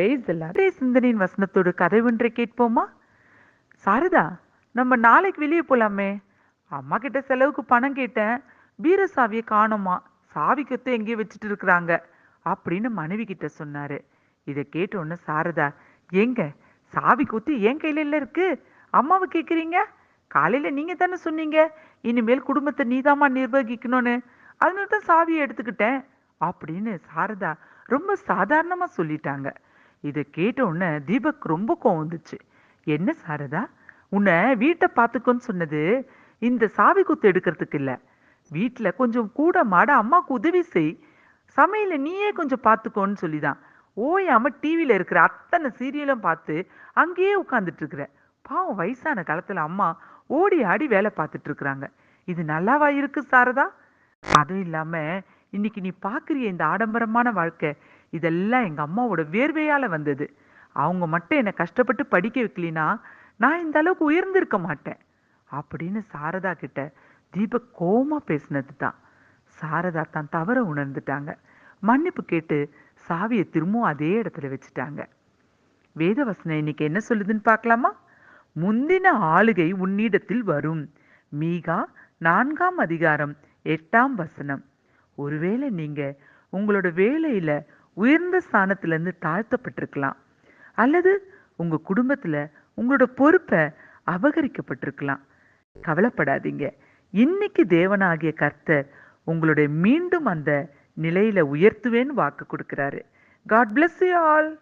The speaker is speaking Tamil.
பிரேஸ் அதே சிந்தனையின் வசனத்தோடு கதை ஒன்றை கேட்போமா? சாரதா நம்ம நாளைக்கு வெளியே போலாமே. அம்மா கிட்ட செலவுக்கு பணம் கேட்டேன். வீர சாவியை காணோமா? சாவி கொத்து எங்கேயோ வச்சுட்டு இருக்கிறாங்க. அப்படின்னு மனைவி கிட்ட சொன்னாரு. இதை கேட்ட உடனே சாரதா ஏங்க சாவி கொத்து என் கையில இல்ல இருக்கு. அம்மாவை கேக்குறீங்க? காலையில நீங்க தானே சொன்னீங்க. இனிமேல் குடும்பத்தை நீதாம்மா நிர்வகிக்கணும்னு. அதனால தான் சாவியை எடுத்துக்கிட்டேன். அப்படின்னு சாரதா ரொம்ப சாதாரணமா சொல்லிட்டாங்க. இதை கேட்ட உடனே தீபக் ரொம்ப கோவம் வந்துச்சு. என்ன சாரதா? உன்னை வீட்டை பார்த்துக்கோன்னு சொன்னது இந்த சாவி குத்து எடுக்கிறதுக்கு இல்ல. வீட்டுல கொஞ்சம் கூட மாட அம்மாவுக்கு உதவி செய். சமையல நீயே கொஞ்சம் பார்த்துக்கோன்னு சொல்லிதான். ஓயாம டிவியில் இருக்கிற அத்தனை சீரியலும் பார்த்து அங்கேயே உட்கார்ந்துட்டு இருக்கிற. பாவம் வயசான காலத்துல அம்மா ஓடி ஆடி வேலை பார்த்துட்டு இருக்கிறாங்க. இது நல்லாவா இருக்கு சாரதா? அதுவும் இல்லாம இன்னைக்கு நீ பாக்குறிய இந்த ஆடம்பரமான வாழ்க்கை. இதெல்லாம் எங்கள் அம்மாவோட வேர்வையால் வந்தது. அவங்க மட்டும் என்னை கஷ்டப்பட்டு படிக்க வைக்கலினா நான் இந்த அளவுக்கு உயர்ந்திருக்க மாட்டேன். அப்படின்னு சாரதா கிட்ட தீபக் கோமா பேசினது தான் சாரதா தான் தவற உணர்ந்துட்டாங்க. மன்னிப்பு கேட்டு சாவியை திரும்பவும் அதே இடத்துல வச்சுட்டாங்க. வேதவசனம் இன்னைக்கு என்ன சொல்லுதுன்னு பார்க்கலாமா? முந்தின ஆளுகை உன்னிடத்தில் வரும். மீகா நான்காம் அதிகாரம் எட்டாம் வசனம். ஒருவேளை நீங்க உங்களோட வேலையில உயர்ந்த ஸ்தானத்துல இருந்து தாழ்த்தப்பட்டிருக்கலாம். அல்லது உங்க குடும்பத்துல உங்களோட பொறுப்பை அபகரிக்கப்பட்டிருக்கலாம். கவலைப்படாதீங்க. இன்னைக்கு தேவனாகிய கர்த்தர் உங்களுடைய மீண்டும் அந்த நிலையில உயர்த்துவேன்னு வாக்கு கொடுக்கிறாரு. God bless you all